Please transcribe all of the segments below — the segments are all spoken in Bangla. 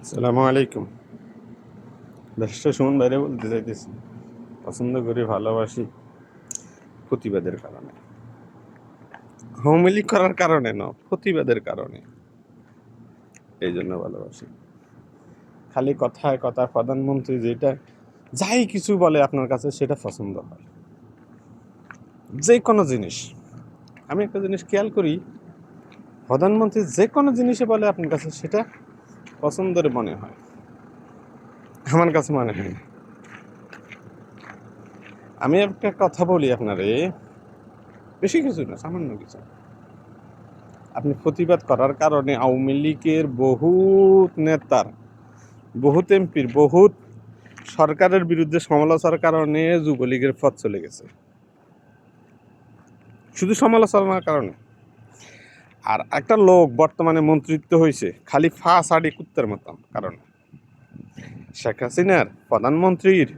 আসসালামু আলাইকুম। ব্যবসা সুমন বাইরে বলতে চাইতেছি, পছন্দ করি, ভালোবাসি প্রতিবাদের কারণে। হোমিলি করার কারণে না, প্রতিবাদের কারণে। এই জন্য ভালোবাসি। খালি কথায় কথা, প্রধানমন্ত্রী যেটা যাই কিছু বলে আপনার কাছে, সেটা পছন্দ হয়। যে কোনো জিনিস। আমি একটা জিনিস খেয়াল করি, প্রধানমন্ত্রী যে কোনো জিনিসে বলে আপনার কাছে, সেটা পছন্দের মনে হয়। আমার কাছে মনে হয়। আমি একটা কথা বলি আপনারে। বেশি কিছু না, সামান্য কিছু। আপনি প্রতিবাদ করার কারণে আওয়ামী লীগের বহুত নেতার, বহুত এমপির, বহুত সরকারের বিরুদ্ধে সমালোচনার কারণে যুবলীগের পথ চলে গেছে। শুধু সমালোচনার কারণে। আর একটা লোক বর্তমানে মন্ত্রিত্ব হয়েছে খালি ফা সাড়ি কুত্তার মতন, কারণ শেখ হাসিনার প্রধানমন্ত্রীর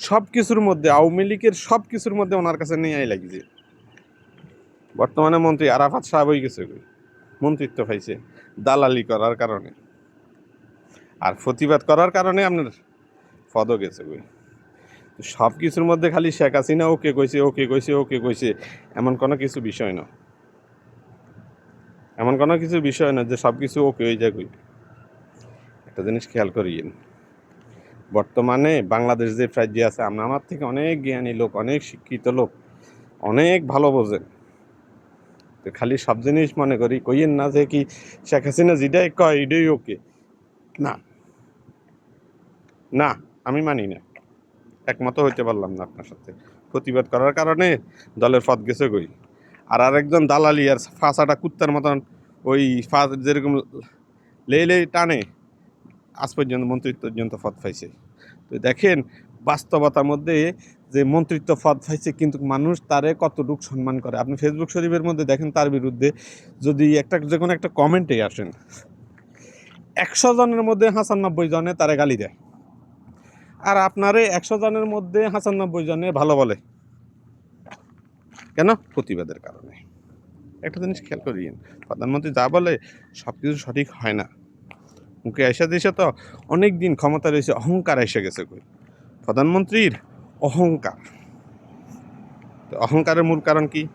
সব কিছুর মধ্যে, আওয়ামী লীগের সব কিছুর মধ্যে ওনার কাছে নেই লাগিছে। বর্তমানে মন্ত্রী আরাফাত সাহেব হয়ে গেছে। মন্ত্রিত্ব পাইছে দালালি করার কারণে। আর প্রতিবাদ করার কারণে আপনার পদও গেছে কই? সব কিছুর মধ্যে খালি শেখ হাসিনা ওকে কইছে ওকে কইছে ওকে কইছে, এমন কোনো কিছু বিষয় না এমন কোনো কিছু বিষয় না যে সব কিছু ওকে হয়ে যাক একটা জিনিস খেয়াল করিয়েন বর্তমানে বাংলাদেশ যে রাজ্যে আছে, আমরা আমার থেকে অনেক জ্ঞানী লোক, অনেক শিক্ষিত লোক, অনেক ভালো বোঝেন। তো খালি সব জিনিস মনে করি, কইয়েন না যে কি শেখ হাসিনা যেটাই কয়, এটাই ওকে না। না, আমি মানি না। একমত হইতে পারলাম না আপনার সাথে। প্রতিবাদ করার কারণে দলের পথ গেছে কই। আর আরেকজন দালালি আর ফাঁসাটা কুত্তার মতন ওই ফা যেরকম লে লে টানে, আজ পর্যন্ত মন্ত্রিত্ব পর্যন্ত পদ পাইছে। তো দেখেন, বাস্তবতার মধ্যে যে মন্ত্রিত্ব পদ পাইছে, কিন্তু মানুষ তারে কতটুকু সম্মান করে। আপনি ফেসবুক শরীফের মধ্যে দেখেন তার বিরুদ্ধে যদি একটা যে কোনো একটা কমেন্টে আসেন, একশো জনের মধ্যে হাসানব্বই জনে তারে গালি দেয়। আর আপনারে একশো জনের মধ্যে হাসানব্বই জনে ভালো বলে। কেন? প্রতিবাদের কারণে। একটা জিনিস খেয়াল করিয়েন প্রধানমন্ত্রী যা বলে সব কিছু সঠিক হয় না। মুখে আইসা দিয়েছে তো অনেক দিন ক্ষমতা রয়েছে, অহংকার এসে গেছে কই? প্রধানমন্ত্রীর অহংকার। তো অহংকারের মূল কারণ কি?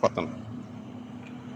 পতন।